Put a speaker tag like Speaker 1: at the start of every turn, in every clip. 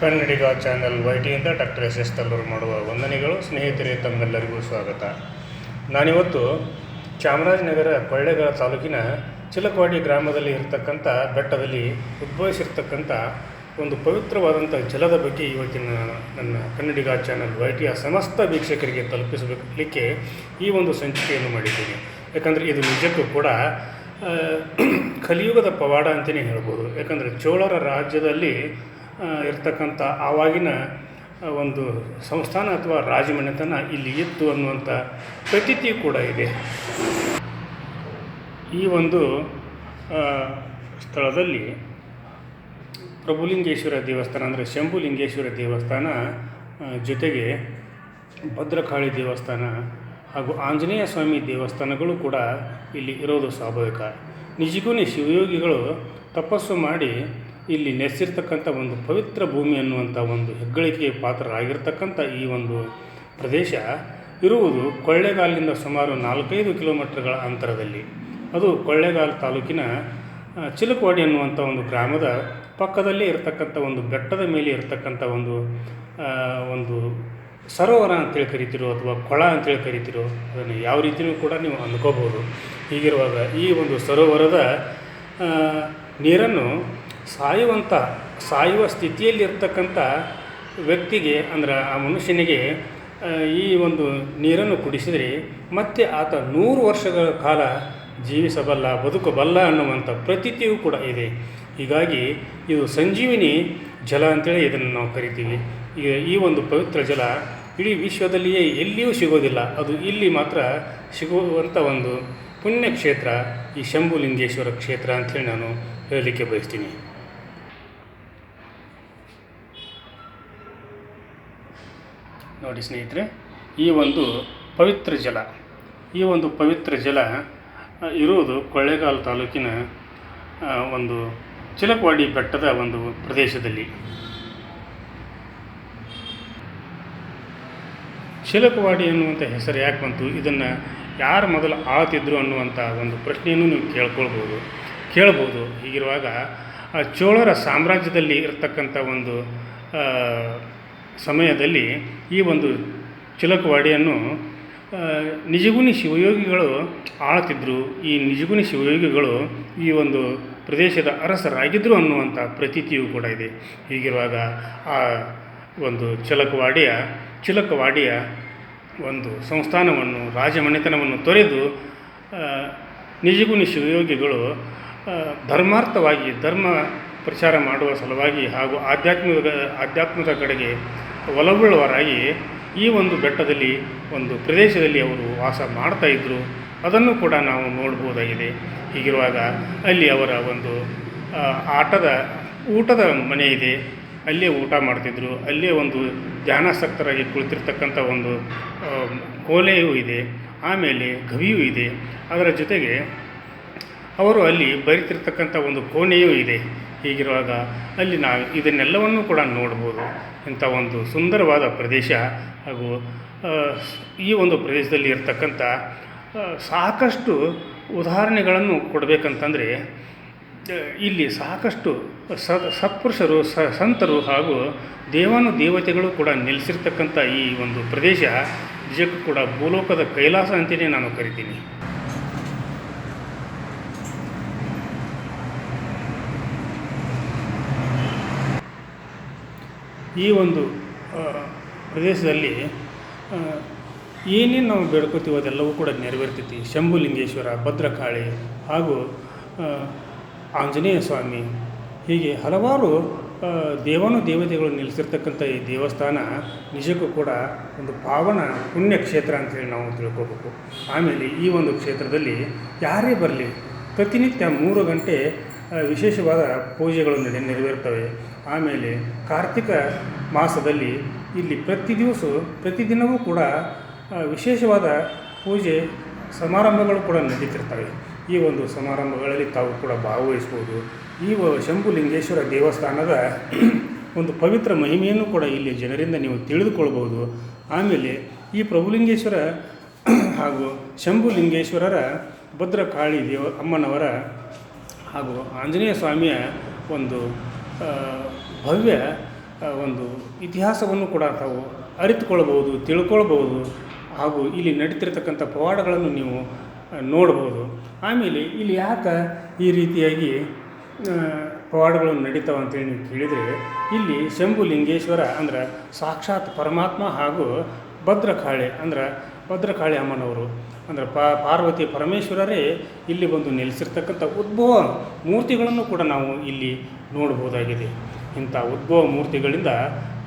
Speaker 1: ಕನ್ನಡಿಗ channel ವೈಟಿಯಿಂದ doctor S S Tallur ಮಾಡುವ ವಂದನೆಗಳು, ಸ್ನೇಹಿತರೆ, ತಮ್ಮೆಲ್ಲರಿಗೂ ಸ್ವಾಗತ. ನಾನಿವತ್ತು ಚಾಮರಾಜನಗರ ಕೊಳ್ಳೇಗಾಲ ತಾಲೂಕಿನ ಚಿಲಕವಾಡಿ ಗ್ರಾಮದಲ್ಲಿ ಇರತಕ್ಕಂಥ ಬೆಟ್ಟದಲ್ಲಿ ಉದ್ಭವಿಸಿರ್ತಕ್ಕಂಥ ಒಂದು ಪವಿತ್ರವಾದಂಥ ಜಲದ ಬಗ್ಗೆ ಇವತ್ತಿನ ನನ್ನ ಕನ್ನಡಿಗ ಚಾನಲ್ ವೈಟಿಯ ಸಮಸ್ತ ವೀಕ್ಷಕರಿಗೆ ತಲುಪಿಸಲಿಕ್ಕೆ ಈ ಒಂದು ಸಂಚಿಕೆಯನ್ನು ಮಾಡಿದ್ದೀನಿ. ಯಾಕಂದರೆ ಇದು ನಿಜಕ್ಕೂ ಕೂಡ ಕಲಿಯುಗದ ಪವಾಡ ಅಂತಲೇ ಹೇಳ್ಬೋದು. ಯಾಕಂದರೆ ಚೋಳರ ರಾಜ್ಯದಲ್ಲಿ ಇರ್ತಕ್ಕಂಥ ಆವಾಗಿನ ಒಂದು ಸಂಸ್ಥಾನ ಅಥವಾ ರಾಜಮನೆತನ ಇಲ್ಲಿ ಇತ್ತು ಅನ್ನುವಂಥ ಪ್ರತೀತಿ ಕೂಡ ಇದೆ. ಈ ಒಂದು ಸ್ಥಳದಲ್ಲಿ ಪ್ರಭುಲಿಂಗೇಶ್ವರ ದೇವಸ್ಥಾನ ಅಂದರೆ ಶಂಭುಲಿಂಗೇಶ್ವರ ದೇವಸ್ಥಾನ ಜೊತೆಗೆ ಭದ್ರಕಾಳಿ ದೇವಸ್ಥಾನ ಹಾಗೂ ಆಂಜನೇಯ ಸ್ವಾಮಿ ದೇವಸ್ಥಾನಗಳು ಕೂಡ ಇಲ್ಲಿ ಇರೋದು ಸ್ವಾಭಾವಿಕ. ನಿಜಕ್ಕೂ ಶಿವಯೋಗಿಗಳು ತಪಸ್ಸು ಮಾಡಿ ಇಲ್ಲಿ ನೆಲೆಸಿರ್ತಕ್ಕಂಥ ಒಂದು ಪವಿತ್ರ ಭೂಮಿ ಅನ್ನುವಂಥ ಒಂದು ಹೆಗ್ಗಳಿಕೆಗೆ ಪಾತ್ರರಾಗಿರ್ತಕ್ಕಂಥ ಈ ಒಂದು ಪ್ರದೇಶ ಇರುವುದು ಕೊಳ್ಳೇಗಾಲಿನಿಂದ ಸುಮಾರು ನಾಲ್ಕೈದು ಕಿಲೋಮೀಟರ್ಗಳ ಅಂತರದಲ್ಲಿ. ಅದು ಕೊಳ್ಳೇಗಾಲ ತಾಲೂಕಿನ ಚಿಲುಕವಾಡಿ ಅನ್ನುವಂಥ ಒಂದು ಗ್ರಾಮದ ಪಕ್ಕದಲ್ಲೇ ಇರತಕ್ಕಂಥ ಒಂದು ಬೆಟ್ಟದ ಮೇಲೆ ಇರತಕ್ಕಂಥ ಒಂದು ಒಂದು ಸರೋವರ ಅಂತೇಳಿ ಕರಿತಿರೋ ಅಥವಾ ಕೊಳ ಅಂತೇಳಿ ಕರಿತಿರೋ ಅದನ್ನು ಯಾವ ರೀತಿಯೂ ಕೂಡ ನೀವು ಅಂದ್ಕೋಬೋದು. ಹೀಗಿರುವಾಗ ಈ ಒಂದು ಸರೋವರದ ನೀರನ್ನು ಸಾಯುವಂಥ, ಸಾಯುವ ಸ್ಥಿತಿಯಲ್ಲಿರ್ತಕ್ಕಂಥ ವ್ಯಕ್ತಿಗೆ, ಅಂದ್ರೆ ಆ ಮನುಷ್ಯನಿಗೆ ಈ ಒಂದು ನೀರನ್ನು ಕುಡಿಸಿದರೆ ಮತ್ತೆ ಆತ ನೂರು ವರ್ಷಗಳ ಕಾಲ ಜೀವಿಸಬಲ್ಲ, ಬದುಕಬಲ್ಲ ಅನ್ನುವಂಥ ಪ್ರತೀತಿಯೂ ಕೂಡ ಇದೆ. ಹೀಗಾಗಿ ಇದು ಸಂಜೀವಿನಿ ಜಲ ಅಂತೇಳಿ ಇದನ್ನು ನಾವು ಕರಿತೀವಿ. ಈಗ ಈ ಒಂದು ಪವಿತ್ರ ಜಲ ಇಡೀ ವಿಶ್ವದಲ್ಲಿಯೇ ಎಲ್ಲಿಯೂ ಸಿಗೋದಿಲ್ಲ. ಅದು ಇಲ್ಲಿ ಮಾತ್ರ ಸಿಗುವಂಥ ಒಂದು ಪುಣ್ಯಕ್ಷೇತ್ರ, ಈ ಶಂಭುಲಿಂಗೇಶ್ವರ ಕ್ಷೇತ್ರ ಅಂತೇಳಿ ನಾನು ಹೇಳಲಿಕ್ಕೆ ಬಯಸ್ತೀನಿ. ನೋಡಿ ಸ್ನೇಹಿತರೆ, ಈ ಒಂದು ಪವಿತ್ರ ಜಲ, ಈ ಒಂದು ಪವಿತ್ರ ಜಲ ಇರುವುದು ಕೊಳ್ಳೇಗಾಲ ತಾಲೂಕಿನ ಒಂದು ಚಿಲಕವಾಡಿ ಬೆಟ್ಟದ ಒಂದು ಪ್ರದೇಶದಲ್ಲಿ. ಚಿಲಕವಾಡಿ ಅನ್ನುವಂಥ ಹೆಸರು ಯಾಕೆ ಬಂತು? ಇದನ್ನು ಯಾರು ಮೊದಲು ಆಳ್ತಿದ್ರು ಅನ್ನುವಂಥ ಒಂದು ಪ್ರಶ್ನೆಯನ್ನು ನೀವು ಕೇಳ್ಕೊಳ್ಬೋದು, ಕೇಳ್ಬೋದು. ಹೀಗಿರುವಾಗ ಚೋಳರ ಸಾಮ್ರಾಜ್ಯದಲ್ಲಿ ಇರತಕ್ಕಂಥ ಒಂದು ಸಮಯದಲ್ಲಿ ಈ ಒಂದು ಚಿಲಕವಾಡಿಯನ್ನು ನಿಜಗುಣಿ ಶಿವಯೋಗಿಗಳು ಆಳ್ತಿದ್ರು. ಈ ನಿಜಗುಣಿ ಶಿವಯೋಗಿಗಳು ಈ ಒಂದು ಪ್ರದೇಶದ ಅರಸರಾಗಿದ್ದರು ಅನ್ನುವಂಥ ಪ್ರತೀತಿಯೂ ಕೂಡ ಇದೆ. ಹೀಗಿರುವಾಗ ಆ ಒಂದು ಚಿಲಕವಾಡಿಯ ಚಿಲಕವಾಡಿಯ ಒಂದು ಸಂಸ್ಥಾನವನ್ನು, ರಾಜಮನೆತನವನ್ನು ತೊರೆದು ನಿಜಗುಣಿ ಶಿವಯೋಗಿಗಳು ಧರ್ಮಾರ್ಥವಾಗಿ, ಧರ್ಮ ಪ್ರಚಾರ ಮಾಡುವ ಸಲುವಾಗಿ ಹಾಗೂ ಆಧ್ಯಾತ್ಮಿಕ ಆಧ್ಯಾತ್ಮದ ಕಡೆಗೆ ಒಲವುಳ್ಳವರಾಗಿ ಈ ಒಂದು ಬೆಟ್ಟದಲ್ಲಿ, ಒಂದು ಪ್ರದೇಶದಲ್ಲಿ ಅವರು ವಾಸ ಮಾಡ್ತಾ ಇದ್ದರು ಅದನ್ನು ಕೂಡ ನಾವು ನೋಡ್ಬೋದಾಗಿದೆ. ಹೀಗಿರುವಾಗ ಅಲ್ಲಿ ಅವರ ಒಂದು ಆಟದ, ಊಟದ ಮನೆ ಇದೆ. ಅಲ್ಲೇ ಊಟ ಮಾಡ್ತಿದ್ರು. ಅಲ್ಲೇ ಒಂದು ಧ್ಯಾನಾಸಕ್ತರಾಗಿ ಕುಳಿತಿರ್ತಕ್ಕಂಥ ಒಂದು ಕೋಲೆಯೂ ಇದೆ. ಆಮೇಲೆ ಗವಿಯೂ ಇದೆ. ಅದರ ಜೊತೆಗೆ ಅವರು ಅಲ್ಲಿ ಬರಿತಿರ್ತಕ್ಕಂಥ ಒಂದು ಕೋಣೆಯೂ ಇದೆ. ಹೀಗಿರುವಾಗ ಅಲ್ಲಿ ನಾವು ಇದನ್ನೆಲ್ಲವನ್ನು ಕೂಡ ನೋಡ್ಬೋದು. ಇಂಥ ಒಂದು ಸುಂದರವಾದ ಪ್ರದೇಶ ಹಾಗೂ ಈ ಒಂದು ಪ್ರದೇಶದಲ್ಲಿ ಇರತಕ್ಕಂಥ ಸಾಕಷ್ಟು ಉದಾಹರಣೆಗಳನ್ನು ಕೊಡಬೇಕಂತಂದರೆ ಇಲ್ಲಿ ಸಾಕಷ್ಟು ಸ, ಸತ್ಪುರುಷರು, ಸ, ಸಂತರು ಹಾಗೂ ದೇವಾನು ದೇವತೆಗಳು ಕೂಡ ನೆಲೆಸಿರ್ತಕ್ಕಂಥ ಈ ಒಂದು ಪ್ರದೇಶ, ನಿಜಕ್ಕೂ ಕೂಡ ಭೂಲೋಕದ ಕೈಲಾಸ ಅಂತಲೇ ನಾನು ಕರಿತೀನಿ. ಈ ಒಂದು ಪ್ರದೇಶದಲ್ಲಿ ಏನೇನು ನಾವು ಬೇಡ್ಕೋತೀವೋ ಅದೆಲ್ಲವೂ ಕೂಡ ನೆರವೇರ್ತೈತಿ. ಶಂಭುಲಿಂಗೇಶ್ವರ, ಭದ್ರಕಾಳಿ ಹಾಗೂ ಆಂಜನೇಯ ಸ್ವಾಮಿ. ಹೀಗೆ ಹಲವಾರು ದೇವಾನು ದೇವತೆಗಳು ನೆಲೆಸಿರ್ತಕ್ಕಂಥ ಈ ದೇವಸ್ಥಾನ ನಿಜಕ್ಕೂ ಕೂಡ ಒಂದು ಪಾವನ ಪುಣ್ಯ ಕ್ಷೇತ್ರ ಅಂತೇಳಿ ನಾವು ತಿಳ್ಕೋಬೇಕು. ಆಮೇಲೆ ಈ ಒಂದು ಕ್ಷೇತ್ರದಲ್ಲಿ ಯಾರೇ ಬರಲಿ, ಪ್ರತಿನಿತ್ಯ ಮೂರು ಗಂಟೆ ವಿಶೇಷವಾದ ಪೂಜೆಗಳು ನಡೆ ನೆರವೇರ್ತವೆ. ಆಮೇಲೆ ಕಾರ್ತಿಕ ಮಾಸದಲ್ಲಿ ಇಲ್ಲಿ ಪ್ರತಿ ದಿವಸ ಪ್ರತಿದಿನವೂ ಕೂಡ ವಿಶೇಷವಾದ ಪೂಜೆ ಸಮಾರಂಭಗಳು ಕೂಡ ನಡೀತಿರ್ತವೆ. ಈ ಒಂದು ಸಮಾರಂಭಗಳಲ್ಲಿ ತಾವು ಕೂಡ ಭಾಗವಹಿಸ್ಬೋದು ಈ ಶಂಭುಲಿಂಗೇಶ್ವರ ದೇವಸ್ಥಾನದ ಒಂದು ಪವಿತ್ರ ಮಹಿಮೆಯನ್ನು ಕೂಡ ಇಲ್ಲಿ ಜನರಿಂದ ನೀವು ತಿಳಿದುಕೊಳ್ಬೋದು ಆಮೇಲೆ ಈ ಪ್ರಭುಲಿಂಗೇಶ್ವರ ಹಾಗೂ ಶಂಭುಲಿಂಗೇಶ್ವರರ ಭದ್ರಕಾಳಿ ದೇವ, ಅಮ್ಮನವರ ಹಾಗೂ ಆಂಜನೇಯ ಸ್ವಾಮಿಯ ಒಂದು ಭವ್ಯ ಒಂದು ಇತಿಹಾಸವನ್ನು ಕೂಡ ತಾವು ಅರಿತುಕೊಳ್ಬೋದು ತಿಳ್ಕೊಳ್ಬೋದು ಹಾಗೂ ಇಲ್ಲಿ ನಡೀತಿರ್ತಕ್ಕಂಥ ಪವಾಡಗಳನ್ನು ನೀವು ನೋಡ್ಬೋದು. ಆಮೇಲೆ ಇಲ್ಲಿ ಯಾಕೆ ಈ ರೀತಿಯಾಗಿ ಪವಾಡಗಳು ನಡೀತಾವೆ ಅಂತೇಳಿ ನೀವು ಕೇಳಿದರೆ, ಇಲ್ಲಿ ಶಂಭು ಲಿಂಗೇಶ್ವರ ಅಂದ್ರೆ ಸಾಕ್ಷಾತ್ ಪರಮಾತ್ಮ ಹಾಗೂ ಭದ್ರಕಾಳಿ ಅಂದ್ರೆ ಭದ್ರಕಾಳಿ ಅಮ್ಮನವರು. ಅಂದ್ರೆ ಪಾರ್ವತಿ ಪರಮೇಶ್ವರರೇ ಇಲ್ಲಿ ಬಂದು ನೆಲೆಸಿರ್ತಕ್ಕಂಥ ಉದ್ಭವ ಮೂರ್ತಿಗಳನ್ನು ಕೂಡ ನಾವು ಇಲ್ಲಿ ನೋಡಬಹುದಾಗಿದೆ ಇಂಥ ಉದ್ಭವ ಮೂರ್ತಿಗಳಿಂದ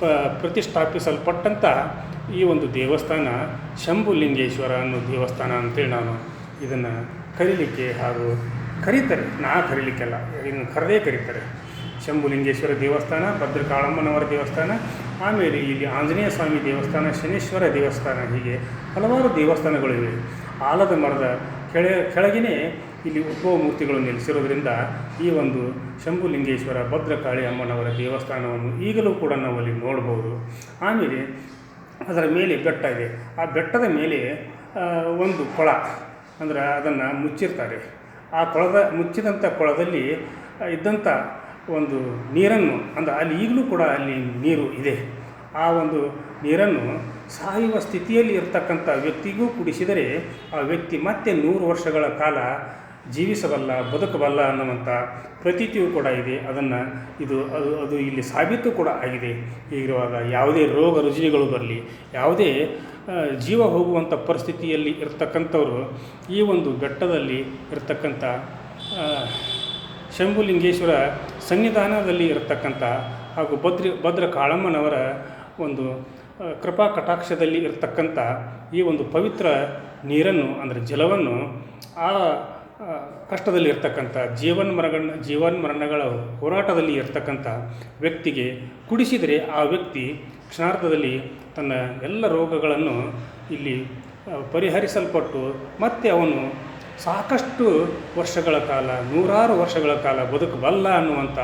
Speaker 1: ಪ ಪ್ರತಿಷ್ಠಾಪಿಸಲ್ಪಟ್ಟಂಥ ಈ ಒಂದು ದೇವಸ್ಥಾನ ಶಂಭುಲಿಂಗೇಶ್ವರ ಅನ್ನೋ ದೇವಸ್ಥಾನ ಅಂತೇಳಿ ನಾನು ಇದನ್ನು ಕರೀಲಿಕ್ಕೆ ಹಾಗೂ ಕರೀತಾರೆ. ನಾ ಕರೀಲಿಕ್ಕೆಲ್ಲ ಇದನ್ನು ಕರೆದೇ ಕರೀತಾರೆ. ಶಂಭುಲಿಂಗೇಶ್ವರ ದೇವಸ್ಥಾನ, ಭದ್ರಕಾಳಮ್ಮನವರ ದೇವಸ್ಥಾನ, ಆಮೇಲೆ ಇಲ್ಲಿ ಆಂಜನೇಯ ಸ್ವಾಮಿ ದೇವಸ್ಥಾನ, ಶನೇಶ್ವರ ದೇವಸ್ಥಾನ ಹೀಗೆ ಹಲವಾರು ದೇವಸ್ಥಾನಗಳಿವೆ. ಆಲದ ಮರದ ಕೆಳ, ಕೆಳಗಿನೇ ಇಲ್ಲಿ ಉದ್ಭವ ಮೂರ್ತಿಗಳು ನೆಲೆಸಿರೋದ್ರಿಂದ ಈ ಒಂದು ಶಂಭುಲಿಂಗೇಶ್ವರ ಭದ್ರಕಾಳಿ ಅಮ್ಮನವರ ದೇವಸ್ಥಾನವನ್ನು ಈಗಲೂ ಕೂಡ ನಾವು ಅಲ್ಲಿ ನೋಡ್ಬೋದು. ಆಮೇಲೆ ಅದರ ಮೇಲೆ ಬೆಟ್ಟ ಇದೆ. ಆ ಬೆಟ್ಟದ ಮೇಲೆ ಒಂದು ಕೊಳ ಅಂದ್ರೆ ಅದನ್ನು ಮುಚ್ಚಿರ್ತಾರೆ. ಆ ಕೊಳದ ಮುಚ್ಚಿದಂಥ ಕೊಳದಲ್ಲಿ ಇದ್ದಂಥ ಒಂದು ನೀರನ್ನು ಅಂದ್ರೆ ಅಲ್ಲಿ ಈಗಲೂ ಕೂಡ ಅಲ್ಲಿ ನೀರು ಇದೆ. ಆ ಒಂದು ನೀರನ್ನು ಸಾಯುವ ಸ್ಥಿತಿಯಲ್ಲಿ ಇರ್ತಕ್ಕಂಥ ವ್ಯಕ್ತಿಗೂ ಕುಡಿಸಿದರೆ ಆ ವ್ಯಕ್ತಿ ಮತ್ತೆ ನೂರು ವರ್ಷಗಳ ಕಾಲ ಜೀವಿಸಬಲ್ಲ, ಬದುಕಬಲ್ಲ ಅನ್ನುವಂಥ ಪ್ರತೀತಿಯೂ ಕೂಡ ಇದೆ. ಅದನ್ನು ಇದು, ಅದು ಅದು ಇಲ್ಲಿ ಸಾಬೀತು ಕೂಡ ಆಗಿದೆ. ಹೀಗಿರುವಾಗ ಯಾವುದೇ ರೋಗ ರುಜಿನಿಗಳು ಬರಲಿ, ಯಾವುದೇ ಜೀವ ಹೋಗುವಂಥ ಪರಿಸ್ಥಿತಿಯಲ್ಲಿ ಇರ್ತಕ್ಕಂಥವ್ರು ಈ ಒಂದು ಬೆಟ್ಟದಲ್ಲಿ ಇರ್ತಕ್ಕಂಥ ಶಂಭುಲಿಂಗೇಶ್ವರ ಸನ್ನಿಧಾನದಲ್ಲಿ ಇರತಕ್ಕಂಥ ಹಾಗೂ ಭದ್ರ ಭದ್ರ ಕಾಳಮ್ಮನವರ ಒಂದು ಕೃಪಾ ಕಟಾಕ್ಷದಲ್ಲಿ ಇರತಕ್ಕಂಥ ಈ ಒಂದು ಪವಿತ್ರ ನೀರನ್ನು, ಅಂದರೆ ಜಲವನ್ನು ಆ ಕಷ್ಟದಲ್ಲಿ ಇರ್ತಕ್ಕಂಥ ಜೀವನ್ ಮರಣಗಳ ಹೋರಾಟದಲ್ಲಿ ಇರ್ತಕ್ಕಂಥ ವ್ಯಕ್ತಿಗೆ ಕುಡಿಸಿದರೆ ಆ ವ್ಯಕ್ತಿ ಕ್ಷಣಾರ್ಧದಲ್ಲಿ ತನ್ನ ಎಲ್ಲ ರೋಗಗಳನ್ನು ಇಲ್ಲಿ ಪರಿಹರಿಸಲ್ಪಟ್ಟು ಮತ್ತೆ ಅವನು ಸಾಕಷ್ಟು ವರ್ಷಗಳ ಕಾಲ, ನೂರಾರು ವರ್ಷಗಳ ಕಾಲ ಬದುಕಬಲ್ಲ ಅನ್ನುವಂಥ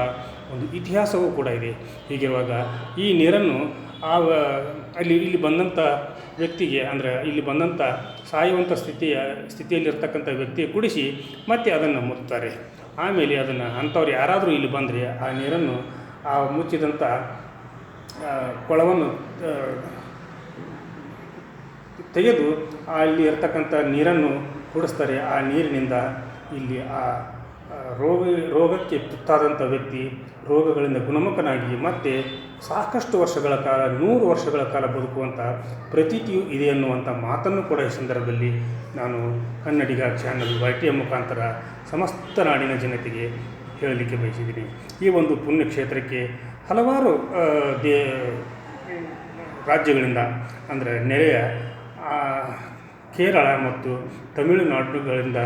Speaker 1: ಒಂದು ಇತಿಹಾಸವೂ ಕೂಡ ಇದೆ. ಹೀಗಿರುವಾಗ ಈ ನೀರನ್ನು ಆ ಅಲ್ಲಿ ಇಲ್ಲಿ ಬಂದಂಥ ವ್ಯಕ್ತಿಗೆ ಅಂದರೆ ಇಲ್ಲಿ ಬಂದಂಥ ಸಾಯುವಂಥ ಸ್ಥಿತಿಯ ಸ್ಥಿತಿಯಲ್ಲಿರ್ತಕ್ಕಂಥ ವ್ಯಕ್ತಿಗೆ ಕುಡಿಸಿ ಮತ್ತೆ ಅದನ್ನು ಮುಟ್ತಾರೆ. ಆಮೇಲೆ ಅದನ್ನು ಅಂಥವ್ರು ಯಾರಾದರೂ ಇಲ್ಲಿ ಬಂದರೆ ಆ ನೀರನ್ನು ಆ ಮುಚ್ಚಿದಂಥ ಕೊಳವನ್ನು ತೆಗೆದು ಅಲ್ಲಿ ಇರ್ತಕ್ಕಂಥ ನೀರನ್ನು ಕುಡಿಸ್ತಾರೆ. ಆ ನೀರಿನಿಂದ ಇಲ್ಲಿ ಆ, ರೋಗ, ರೋಗಕ್ಕೆ ತುತ್ತಾದಂಥ ವ್ಯಕ್ತಿ ರೋಗಗಳಿಂದ ಗುಣಮುಖನಾಗಿ ಮತ್ತೆ ಸಾಕಷ್ಟು ವರ್ಷಗಳ ಕಾಲ, ನೂರು ವರ್ಷಗಳ ಕಾಲ ಬದುಕುವಂಥ ಪ್ರತೀತಿಯು ಇದೆ ಅನ್ನುವಂಥ ಮಾತನ್ನು ಕೂಡ ಈ ಸಂದರ್ಭದಲ್ಲಿ ನಾನು Kannadiga channel Y T M ಮುಖಾಂತರ ಸಮಸ್ತ ನಾಡಿನ ಜನತೆಗೆ ಹೇಳಲಿಕ್ಕೆ ಬಯಸಿದ್ದೀನಿ. ಈ ಒಂದು ಪುಣ್ಯಕ್ಷೇತ್ರಕ್ಕೆ ಹಲವಾರು ದೇ, ರಾಜ್ಯಗಳಿಂದ, ಅಂದರೆ ನೆರೆಯ ಕೇರಳ ಮತ್ತು ತಮಿಳುನಾಡುಗಳಿಂದ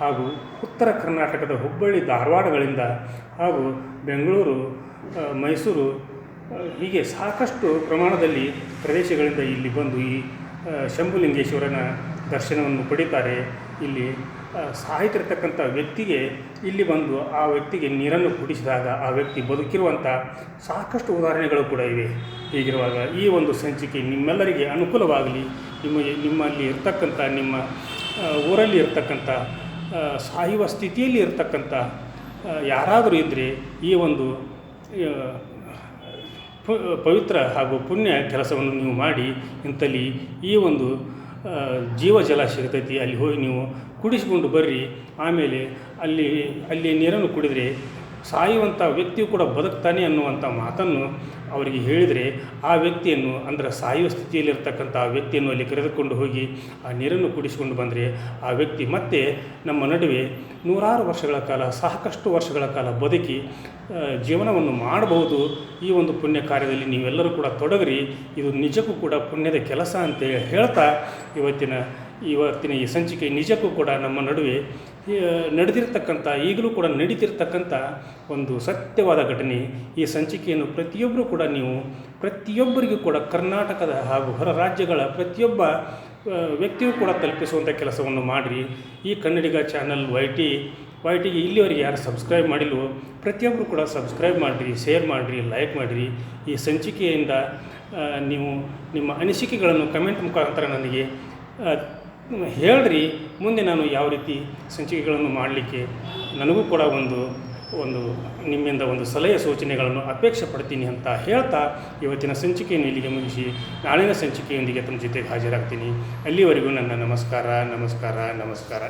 Speaker 1: ಹಾಗೂ ಉತ್ತರ ಕರ್ನಾಟಕದ ಹುಬ್ಬಳ್ಳಿ, ಧಾರವಾಡಗಳಿಂದ ಹಾಗೂ ಬೆಂಗಳೂರು ಮೈಸೂರು ಹೀಗೆ ಸಾಕಷ್ಟು ಪ್ರಮಾಣದಲ್ಲಿ ಪ್ರದೇಶಗಳಿಂದ ಇಲ್ಲಿ ಬಂದು ಈ ಶಂಭುಲಿಂಗೇಶ್ವರನ ದರ್ಶನವನ್ನು ಪಡಿತಾರೆ. ಇಲ್ಲಿ ಸಾಯ್ತಿರ್ತಕ್ಕಂಥ ವ್ಯಕ್ತಿಗೆ ಇಲ್ಲಿ ಬಂದು ಆ ವ್ಯಕ್ತಿಗೆ ನೀರನ್ನು ಕುಡಿಸಿದಾಗ ಆ ವ್ಯಕ್ತಿ ಬದುಕಿರುವಂಥ ಸಾಕಷ್ಟು ಉದಾಹರಣೆಗಳು ಕೂಡ ಇವೆ. ಹೀಗಿರುವಾಗ ಈ ಒಂದು ಸಂಚಿಕೆ ನಿಮ್ಮೆಲ್ಲರಿಗೆ ಅನುಕೂಲವಾಗಲಿ, ನಿಮಗೆ ನಿಮ್ಮಲ್ಲಿ ಇರ್ತಕ್ಕಂಥ ನಿಮ್ಮ ಊರಲ್ಲಿ ಇರ್ತಕ್ಕಂಥ ಸಾಯುವ ಸ್ಥಿತಿಯಲ್ಲಿ ಇರ್ತಕ್ಕಂಥ ಯಾರಾದರೂ ಇದ್ದರೆ ಈ ಒಂದು ಪವಿತ್ರ ಹಾಗೂ ಪುಣ್ಯ ಕೆಲಸವನ್ನು ನೀವು ಮಾಡಿ ಇಂತಲ್ಲಿ ಈ ಒಂದು ಜೀವ ಜಲ ಸಿಗ್ತೈತಿ ಅಲ್ಲಿ ಹೋಗಿ ನೀವು ಕುಡಿಸಿಕೊಂಡು ಬರ್ರಿ. ಆಮೇಲೆ ಅಲ್ಲಿ ಅಲ್ಲಿ ನೀರನ್ನು ಕುಡಿದರೆ ಸಾಯುವಂಥ ವ್ಯಕ್ತಿಯು ಕೂಡ ಬದುಕ್ತಾನೆ ಅನ್ನುವಂಥ ಮಾತನ್ನು ಅವರಿಗೆ ಹೇಳಿದರೆ ಆ ವ್ಯಕ್ತಿಯನ್ನು ಅಂದರೆ ಸಾಯುವ ಸ್ಥಿತಿಯಲ್ಲಿರ್ತಕ್ಕಂಥ ಆ ವ್ಯಕ್ತಿಯನ್ನು ಅಲ್ಲಿ ಕರೆದುಕೊಂಡು ಹೋಗಿ ಆ ನೀರನ್ನು ಕುಡಿಸಿಕೊಂಡು ಬಂದರೆ ಆ ವ್ಯಕ್ತಿ ಮತ್ತೆ ನಮ್ಮ ನಡುವೆ ನೂರಾರು ವರ್ಷಗಳ ಕಾಲ, ಸಾಕಷ್ಟು ವರ್ಷಗಳ ಕಾಲ ಬದುಕಿ ಜೀವನವನ್ನು ಮಾಡಬಹುದು. ಈ ಒಂದು ಪುಣ್ಯ ಕಾರ್ಯದಲ್ಲಿ ನೀವೆಲ್ಲರೂ ಕೂಡ ತೊಡಗಿರಿ. ಇದು ನಿಜಕ್ಕೂ ಕೂಡ ಪುಣ್ಯದ ಕೆಲಸ ಅಂತ ಹೇಳ್ತಾ ಇವತ್ತಿನ ಇವತ್ತಿನ ಈ ಸಂಚಿಕೆ ನಿಜಕ್ಕೂ ಕೂಡ ನಮ್ಮ ನಡುವೆ ನಡೆದಿರ್ತಕ್ಕಂಥ, ಈಗಲೂ ಕೂಡ ನಡೀತಿರ್ತಕ್ಕಂಥ ಒಂದು ಸತ್ಯವಾದ ಘಟನೆ ಈ ಸಂಚಿಕೆಯನ್ನು ಪ್ರತಿಯೊಬ್ಬರು ಕೂಡ ನೀವು, ಪ್ರತಿಯೊಬ್ಬರಿಗೂ ಕೂಡ ಕರ್ನಾಟಕದ ಹಾಗೂ ಹೊರ ರಾಜ್ಯಗಳ ಪ್ರತಿಯೊಬ್ಬ ವ್ಯಕ್ತಿಯೂ ಕೂಡ ತಲುಪಿಸುವಂಥ ಕೆಲಸವನ್ನು ಮಾಡಿರಿ. ಈ Kannadiga channel Y T Y ಟಿಗೆ ಇಲ್ಲಿವರೆಗೆ ಯಾರು ಸಬ್ಸ್ಕ್ರೈಬ್ ಮಾಡಿಲ್ವೋ ಪ್ರತಿಯೊಬ್ಬರು ಕೂಡ ಸಬ್ಸ್ಕ್ರೈಬ್ ಮಾಡಿರಿ, ಶೇರ್ ಮಾಡಿರಿ, ಲೈಕ್ ಮಾಡಿರಿ. ಈ ಸಂಚಿಕೆಯಿಂದ ನೀವು ನಿಮ್ಮ ಅನಿಸಿಕೆಗಳನ್ನು ಕಮೆಂಟ್ ಮುಖಾಂತರ ನನಗೆ ಹೇಳ್ರಿ, ಮುಂದೆ ನಾನು ಯಾವ ರೀತಿ ಸಂಚಿಕೆಗಳನ್ನು ಮಾಡಲಿಕ್ಕೆ ನನಗೂ ಕೂಡ ಒಂದು ಒಂದು ನಿಮ್ಮಿಂದ ಒಂದು ಸಲಹೆ ಸೂಚನೆಗಳನ್ನು ಅಪೇಕ್ಷೆ ಪಡ್ತೀನಿ ಅಂತ ಹೇಳ್ತಾ ಇವತ್ತಿನ ಸಂಚಿಕೆಯನ್ನು ಇಲ್ಲಿಗೆ ಮುಗಿಸಿ, ನಾಳಿನ ಸಂಚಿಕೆಯೊಂದಿಗೆ ತಮ್ಮ ಜೊತೆಗೆ ಹಾಜರಾಗ್ತೀನಿ. ಅಲ್ಲಿವರೆಗೂ ನನ್ನ ನಮಸ್ಕಾರ ನಮಸ್ಕಾರ ನಮಸ್ಕಾರ.